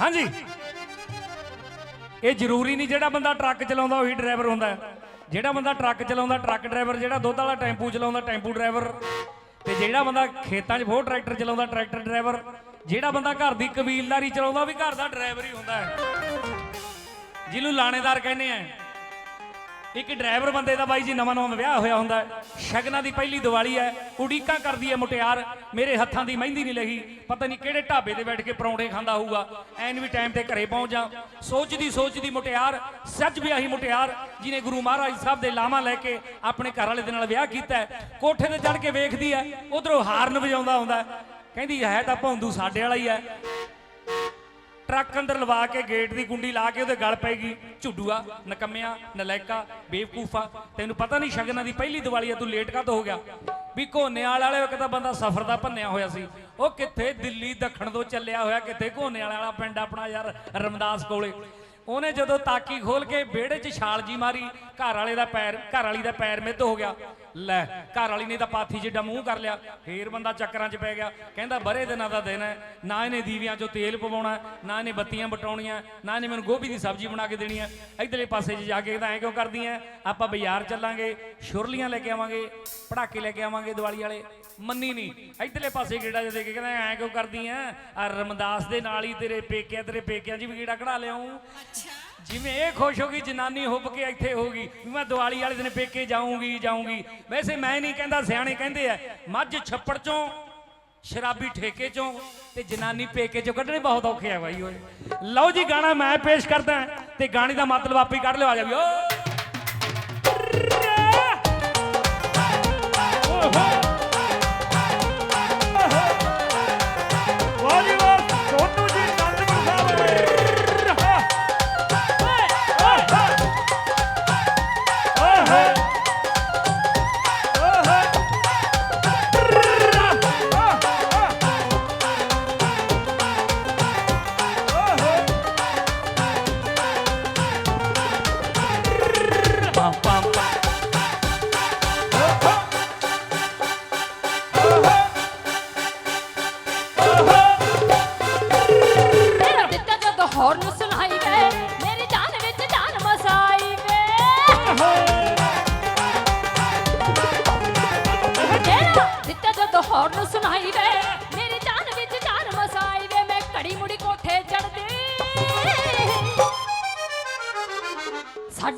ਹਾਂਜੀ। ਇਹ ਜ਼ਰੂਰੀ ਨਹੀਂ ਜਿਹੜਾ ਬੰਦਾ ਟਰੱਕ ਚਲਾਉਂਦਾ ਉਹੀ ਡਰਾਈਵਰ ਹੁੰਦਾ ਜਿਹੜਾ ਬੰਦਾ ਟਰੱਕ ਚਲਾਉਂਦਾ, ਟਰੱਕ ਡਰਾਈਵਰ ਜਿਹੜਾ ਦੁੱਧ ਵਾਲਾ ਟੈਂਪੂ ਚਲਾਉਂਦਾ, ਟੈਂਪੂ ਡਰਾਈਵਰ। ਤੇ ਜਿਹੜਾ ਬੰਦਾ ਖੇਤਾਂ 'ਚ ਬਹੁਤ ਟਰੈਕਟਰ ਚਲਾਉਂਦਾ, ਟਰੈਕਟਰ ਡਰਾਈਵਰ। ਜਿਹੜਾ ਬੰਦਾ ਘਰ ਦੀ ਕਬੀਲਦਾਰੀ ਚਲਾਉਂਦਾ, ਉਹ ਵੀ ਘਰ ਦਾ ਡਰਾਈਵਰ ਹੀ ਹੁੰਦਾ ਹੈ। ਜਿਹਨੂੰ ਲਾਣੇਦਾਰ ਕਹਿੰਦੇ ਆ ਇੱਕ ਡਰਾਈਵਰ ਬੰਦੇ ਦਾ ਬਾਈ ਜੀ ਨਵਾਂ ਨਵਾਂ ਵਿਆਹ ਹੋਇਆ ਹੁੰਦਾ ਸ਼ਗਨਾਂ ਦੀ ਪਹਿਲੀ ਦੀਵਾਲੀ ਹੈ, ਉਡੀਕਾਂ ਕਰਦੀ ਹੈ ਮੁਟਿਆਰ, ਮੇਰੇ ਹੱਥਾਂ ਦੀ ਮਹਿੰਦੀ ਨਹੀਂ ਲਹੀ, ਪਤਾ ਨਹੀਂ ਕਿਹੜੇ ਢਾਬੇ ਤੇ ਬੈਠ ਕੇ ਪਰੌਂਠੇ ਖਾਂਦਾ ਹੋਊਗਾ, ਐਨ ਵੀ ਟਾਈਮ ਤੇ ਘਰੇ ਪਹੁੰਚ ਜਾ। ਸੋਚਦੀ ਸੋਚਦੀ ਮੁਟਿਆਰ ਸੱਜ ਵਿਆਹੀ ਮੁਟਿਆਰ, ਜਿਹਨੇ ਗੁਰੂ ਮਹਾਰਾਜ ਸਾਹਿਬ ਦੇ ਲਾਮਾ ਲੈ ਕੇ ਆਪਣੇ ਘਰ ਵਾਲੇ ਦੇ ਨਾਲ ਵਿਆਹ ਕੀਤਾ ਕੋਠੇ ਤੇ ਚੜ ਕੇ ਵੇਖਦੀ ਹੈ, ਉਧਰੋਂ ਹਾਰਨ ਵਜਾਉਂਦਾ ਹੁੰਦਾ ਕਹਿੰਦੀ, ਹੈ ਤਾਂ ਭੌਂਦੂ ਸਾਡੇ ਵਾਲਾ ਹੀ ਹੈ। ਟਰੱਕ ਅੰਦਰ ਲਵਾ ਕੇ ਗੇਟ ਦੀ ਗੁੰਡੀ ਲਾ ਕੇ ਉਹਦੇ ਗਲ ਪੈਗੀ ਝੁੱਡੂਆ, ਨਕਮਿਆ, ਨਲਾਇਕਾ, ਬੇਵਕੂਫਾ। ਤੈਨੂੰ ਪਤਾ ਨਹੀਂ ਸ਼ਗਨਾਂ ਦੀ ਪਹਿਲੀ ਦੀਵਾਲੀ ਆ, ਤੂੰ ਲੇਟ ਕਾਹਤੋਂ ਹੋ ਗਿਆ? ਵੀ ਘੋਨੇਵਾਲ ਵਾਲੇ ਇੱਕ ਤਾਂ ਬੰਦਾ ਸਫ਼ਰ ਦਾ ਭੰਨਿਆ ਹੋਇਆ ਸੀ। ਉਹ ਕਿੱਥੇ? ਦਿੱਲੀ ਦੱਖਣ ਤੋਂ ਚੱਲਿਆ ਹੋਇਆ ਕਿੱਥੇ? ਘੋਨੇਵਾਲ ਵਾਲਾ ਪਿੰਡ ਆਪਣਾ ਯਾਰ ਰਮਦਾਸ ਕੋਲੇ। ਉਹਨੇ ਜਦੋਂ ਤਾਕੀ ਖੋਲ ਕੇ ਵਿਹੜੇ 'ਚ ਛਾਲ ਜੀ ਮਾਰੀ, ਘਰ ਵਾਲੇ ਦਾ ਪੈਰ, ਘਰ ਵਾਲੀ ਦਾ ਪੈਰ ਮਿੱਧ ਹੋ ਗਿਆ। ਲੈ, ਘਰ ਵਾਲੀ ਨੇ ਤਾਂ ਪਾਥੀ ਜਿੱਡਾ ਮੂੰਹ ਕਰ ਲਿਆ, ਫੇਰ ਬੰਦਾ ਚੱਕਰਾਂ 'ਚ ਪੈ ਗਿਆ। ਕਹਿੰਦਾ, ਬਰੇ ਦਿਨਾਂ ਦਾ ਦਿਨ ਹੈ, ਨਾ ਇਹਨੇ ਦੀਵਿਆਂ 'ਚੋਂ ਤੇਲ ਪਵਾਉਣਾ ਨਾ ਇਹਨੇ ਬੱਤੀਆਂ ਬਟਾਉਣੀਆਂ ਨਾ ਇਹਨੇ ਮੈਨੂੰ ਗੋਭੀ ਦੀ ਸਬਜ਼ੀ ਬਣਾ ਕੇ ਦੇਣੀ ਹੈ। ਇਧਰਲੇ ਪਾਸੇ 'ਚ ਜਾ ਕੇ ਕਹਿੰਦਾ, ਐਂ ਕਿਉਂ ਕਰਦੀ ਐ? ਆਪਾਂ ਬਾਜ਼ਾਰ ਚੱਲਾਂਗੇ, ਸ਼ੁਰਲੀਆਂ ਲੈ ਕੇ ਆਵਾਂਗੇ, ਪੜਾਕੇ ਲੈ ਕੇ ਆਵਾਂਗੇ ਦੀਵਾਲੀ ਵਾਲੇ। ਮੰਨੀ ਨਹੀਂ। ਇਧਰਲੇ ਪਾਸੇ ਗੇੜਾ ਜਿਹਾ ਦੇ ਕੇ ਕਹਿੰਦਾ, ਐਂ ਕਿਉਂ ਕਰਦੀ ਐ? ਆ ਰਮਦਾਸ ਦੇ ਨਾਲ ਹੀ ਤੇਰੇ ਪੇਕਿਆਂ ਤੇਰੇ ਪੇਕਿਆਂ 'ਚ ਵੀ ਗੇੜਾ ਕਢਾ ਲਿਆਉਂ ਜਿਵੇਂ ਇਹ ਖੁਸ਼ ਹੋ ਗਈ ਜਨਾਨੀ ਹੁੱਬ ਕੇ ਇੱਥੇ ਹੋਗੀ ਵੀ ਮੈਂ ਦੀਵਾਲੀ ਵਾਲੇ ਦਿਨ ਪੇਕੇ ਜਾਊਂਗੀ ਜਾਊਂਗੀ। ਵੈਸੇ ਮੈਂ ਨਹੀਂ ਕਹਿੰਦਾ, ਸਿਆਣੇ ਕਹਿੰਦੇ ਐ ਮੱਝ ਛੱਪੜ ਚੋਂ, ਸ਼ਰਾਬੀ ਠੇਕੇ ਚੋਂ ਤੇ ਜਨਾਨੀ ਪੇਕੇ ਚੋਂ ਕੱਢਣੇ ਬਹੁਤ ਔਖੇ ਆ ਬਾਈ ਓਏ। ਲਓ ਜੀ, ਗਾਣਾ ਮੈਂ ਪੇਸ਼ ਕਰਦਾ ਤੇ ਗਾਣੇ ਦਾ ਮਤਲਬ ਆਪੇ ਕੱਢ ਲਿਓ, ਆ ਜਾ ਵੀ, ਓ!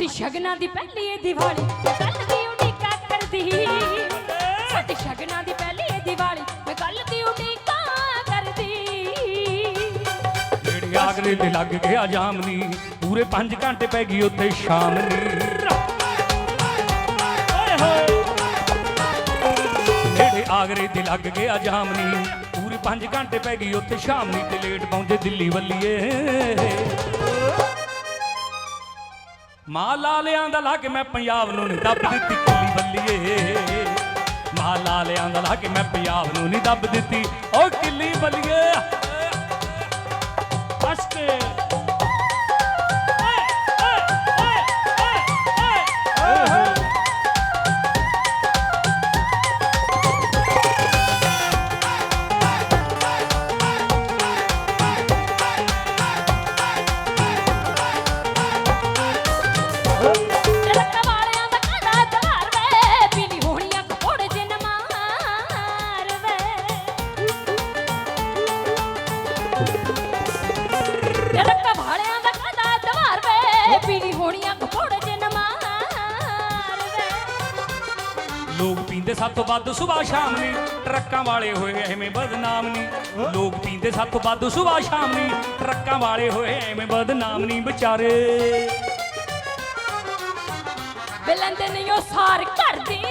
ਸਾਡੀ ਸ਼ਗਨਾਂ ਦੀ ਪਹਿਲੀ ਇਹ ਦੀਵਾਲੀ। ਕੱਲ ਦੀ ਉਡੀਕਾ ਕਰਦੀ। ਸਾਡੀ ਸ਼ਗਨਾਂ ਦੀ ਪਹਿਲੀ ਇਹ ਦੀਵਾਲੀ। ਮੈਂ ਕੱਲ ਦੀ ਉਡੀਕਾ ਕਰਦੀ। ਜਿਹੜੇ ਆਗਰੇ ਤੇ ਲੱਗ ਗਿਆ ਜਾਮਨੀ, ਪੂਰੇ 5 ਘੰਟੇ ਪੈ ਗਈ ਉੱਥੇ ਸ਼ਾਮ ਨੀ ਜਿਹੜੇ ਆਗਰੇ ਤੇ ਲੱਗ ਗਿਆ ਜਾਮਨੀ, ਪੂਰੇ 5 ਘੰਟੇ ਪੈ ਗਈ ਉੱਥੇ ਸ਼ਾਮ ਨੀ ਤੇ ਲੇਟ ਪਹੁੰਚੇ ਦਿੱਲੀ ਵੱਲੀਏ। ਮਾਂ ਲਾਲਿਆਂ ਦਾ ਲਾ ਕੇ ਮੈਂ ਪੰਜਾਬ ਨੂੰ ਨਹੀਂ ਦੱਬ ਦਿੱਤੀ ਕਿੱਲੀ ਬੱਲੀਏ। ਮਾਂ ਲਾਲਿਆਂ ਦਾ ਲਾ ਕੇ ਮੈਂ ਪੰਜਾਬ ਨੂੰ ਨਹੀਂ ਦੱਬ ਦਿੱਤੀ। ਓ ਕਿੱਲੀ ਵੱਲੀਏ ਹੱਸ ਲੋਕ ਪੀਂਦੇ ਸਭ ਤੋਂ ਵੱਧ ਸੁਬਾਹ ਸ਼ਾਮ ਨੇ ਟਰੱਕਾਂ ਵਾਲੇ ਹੋਏ ਐਵੇਂ ਬਦਨਾਮ। ਨਹੀਂ ਲੋਕ ਪੀਂਦੇ ਸਭ ਤੋਂ ਵੱਧ ਸੁਬਾਹ ਸ਼ਾਮ ਨੇ ਟਰੱਕਾਂ ਵਾਲੇ ਹੋਏ ਐਵੇਂ ਬਦਨਾਮ ਨਹੀਂ ਵਿਚਾਰੇ। ਬਿਲੰਦ ਨਹੀਂ ਉਹ ਸਾਰ ਕਰਦੀ।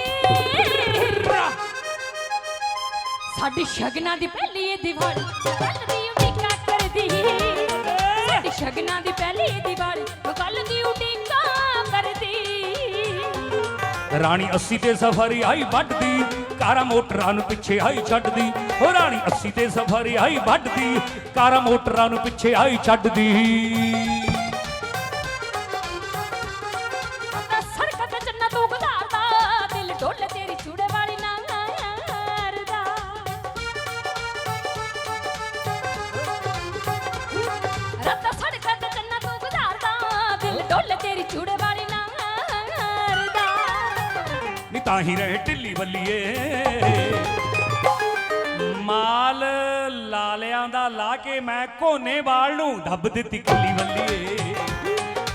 ਸਾਡੀ ਸ਼ਗਨਾਂ ਦੀ ਪਹਿਲੀ ਇਹ ਦੀਵਾਲੀ ਕੱਲ ਦੀ ਉਡੀਕਾ ਕਰਦੀ। ਸਾਡੀ ਸ਼ਗਨਾਂ ਦੀ ਪਹਿਲੀ ਇਹ ਦੀਵਾਲੀ ਕੱਲ ਦੀ ਰਾਣੀ 80 ਤੇ ਸਫਰੀ ਆਈ ਵੱਢਦੀ, ਕਾਰਾਂ ਮੋਟਰਾਂ ਨੂੰ ਪਿੱਛੇ ਆਈ ਛੱਡਦੀ। ਹੋ ਰਾਣੀ 80 ਤੇ ਸਫ਼ਾਰੀ ਆਈ ਵੱਢਦੀ, ਕਾਰਾਂ ਮੋਟਰਾਂ ਨੂੰ ਪਿੱਛੇ ਆਈ ਛੱਡਦੀ। ਤਾਂ ਹੀ ਰਹੇ ਢਿੱਲੀ ਬੱਲੀਏ। ਮਾਲ ਲਾਲਿਆਂ ਦਾ ਲਾ ਕੇ ਮੈਂ ਕੋਨੇ ਵਾਲ ਨੂੰ ਦੱਬ ਦਿੱਤੀ ਕਿੱਲੀ ਬੱਲੀਏ।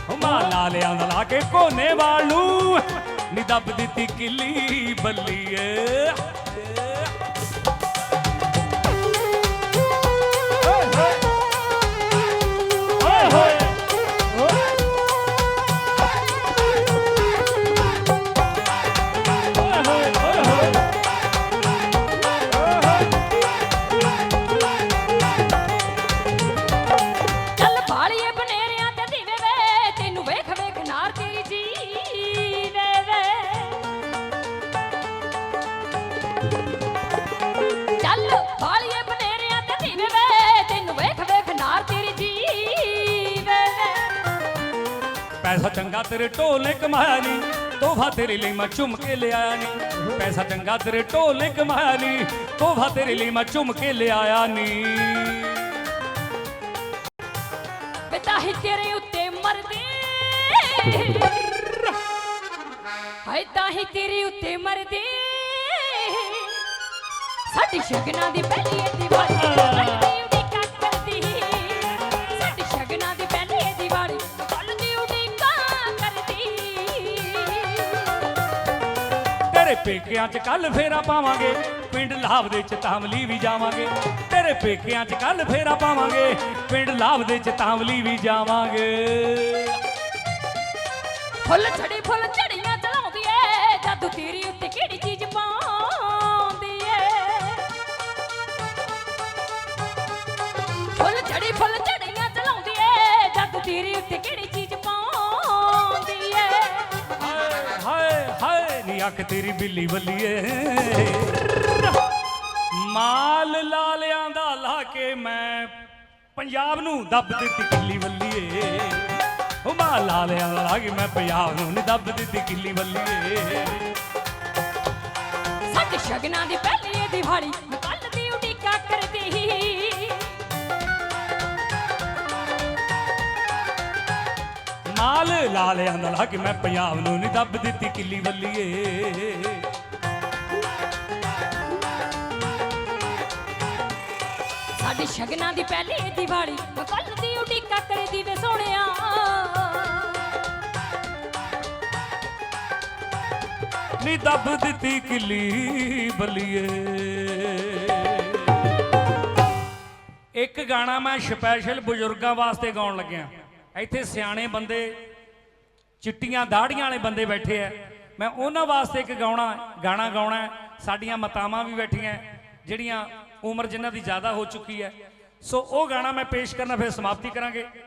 ਉਹ ਮਾਲ ਲਾਲਿਆਂ ਦਾ ਲਾ ਕੇ ਕੋਨੇ ਵਾਲ ਨੂੰ ਨੀ ਦੱਬ ਦਿੱਤੀ ਕਿੱਲੀ ਬੱਲੀਏ। ਪੈਸਾ ਚੰਗਾ ਤੇਰੇ ਢੋਲੇ ਕਮਾਇਆ ਨਹੀਂ ਤੋਹਫਾ ਤੇਰੇ ਲਈ ਮੈਂ ਚੁੰਮ ਕੇ ਲਿਆਇਆ ਨਹੀਂ ਪੈਸਾ ਚੰਗਾ ਤੇਰੇ ਢੋਲੇ ਕਮਾਇਆ ਨਹੀਂ ਤੋਹਫਾ ਤੇਰੇ ਲਈ ਮੈਂ ਚੁੰਮ ਕੇ ਲਿਆਇਆ ਨਹੀਂ ਵੇ ਤਾਹੀ ਤੇਰੇ ਉੱਤੇ ਮਰਦੇ। ਹਾਏ ਤਾਹੀ ਤੇਰੇ ਉੱਤੇ ਮਰਦੇ। ਸਾਡੀ ਸ਼ਗਨਾਂ ਦੀ ਪਹਿਲੀ ਏ ਪੇਕਿਆਂ 'ਚ ਕੱਲ ਫੇਰਾ ਪਾਵਾਂਗੇ, ਪਿੰਡ ਲਾਭ ਦੇ 'ਚ ਤਾਮਲੀ ਵੀ ਜਾਵਾਂਗੇ। ਤੇਰੇ ਪੇਕਿਆਂ 'ਚ ਕੱਲ ਫੇਰਾ ਪਾਵਾਂਗੇ, ਪਿੰਡ ਲਾਭ ਦੇ 'ਚ ਤਾਮਲੀ ਵੀ ਜਾਵਾਂਗੇ। ਫੁੱਲ ਛੜੀ ਫੁੱਲ ਝੜੀਆਂ ਅੱਖ ਤੇਰੀ ਬਿੱਲੀ ਬੱਲੀਏ ਮਾਲ ਲਾਲਿਆਂ ਦਾ ਲਾ ਕੇ ਮੈਂ ਪੰਜਾਬ ਨੂੰ ਦੱਬ ਦਿੱਤੀ ਕਿੱਲੀ ਬੱਲੀਏ ਉਹ ਮਾਲ ਲਾਲਿਆਂ ਦਾ ਲਾ ਕੇ ਮੈਂ ਪੰਜਾਬ ਨੂੰ ਨੀ ਦੱਬ ਦਿੱਤੀ ਕਿੱਲੀ ਬੱਲੀਏ ਸਾਡੀ ਸ਼ਗਨਾਂ ਦੀ ਪਹਿਲੀ ਏ ਮਾਲ ਲਾਲਿਆਂ ਦਾ ਲਾ ਕੇ ਮੈਂ ਪੰਜਾਬ ਨੂੰ ਨੀ ਦੱਬ ਦਿੱਤੀ ਕਿੱਲੀ ਬੱਲੀਏ ਸਾਡੀ ਸ਼ਗਨਾਂ ਦੀ ਪਹਿਲੀ ਦਿਵਾਲੀ ਕੱਲ ਦੀ ਉਡੀਕਾਂ ਕਰਦੀ ਵੇ ਸੋਹਣਿਆ। ਨੀ ਦੱਬ ਦਿੱਤੀ ਕਿੱਲੀ ਬੱਲੀਏ ਇੱਕ ਗਾਣਾ ਮੈਂ ਸਪੈਸ਼ਲ ਬਜ਼ੁਰਗਾਂ ਵਾਸਤੇ ਗਾਉਣ ਲੱਗਿਆ। ਇੱਥੇ ਸਿਆਣੇ ਬੰਦੇ, ਚਿੱਟੀਆਂ ਦਾੜੀਆਂ ਵਾਲੇ ਬੰਦੇ ਬੈਠੇ ਆ। ਮੈਂ ਉਹਨਾਂ ਵਾਸਤੇ ਇੱਕ ਗਾਉਣਾ, ਗਾਣਾ ਗਾਉਣਾ ਸਾਡੀਆਂ ਮਾਤਾਵਾਂ ਵੀ ਬੈਠੀਆਂ ਜਿਹੜੀਆਂ ਉਮਰ ਜਿਨ੍ਹਾਂ ਦੀ ਜ਼ਿਆਦਾ ਹੋ ਚੁੱਕੀ ਹੈ। ਸੋ ਉਹ ਗਾਣਾ ਮੈਂ ਪੇਸ਼ ਕਰਨਾ, ਫਿਰ ਸਮਾਪਤੀ ਕਰਾਂਗੇ।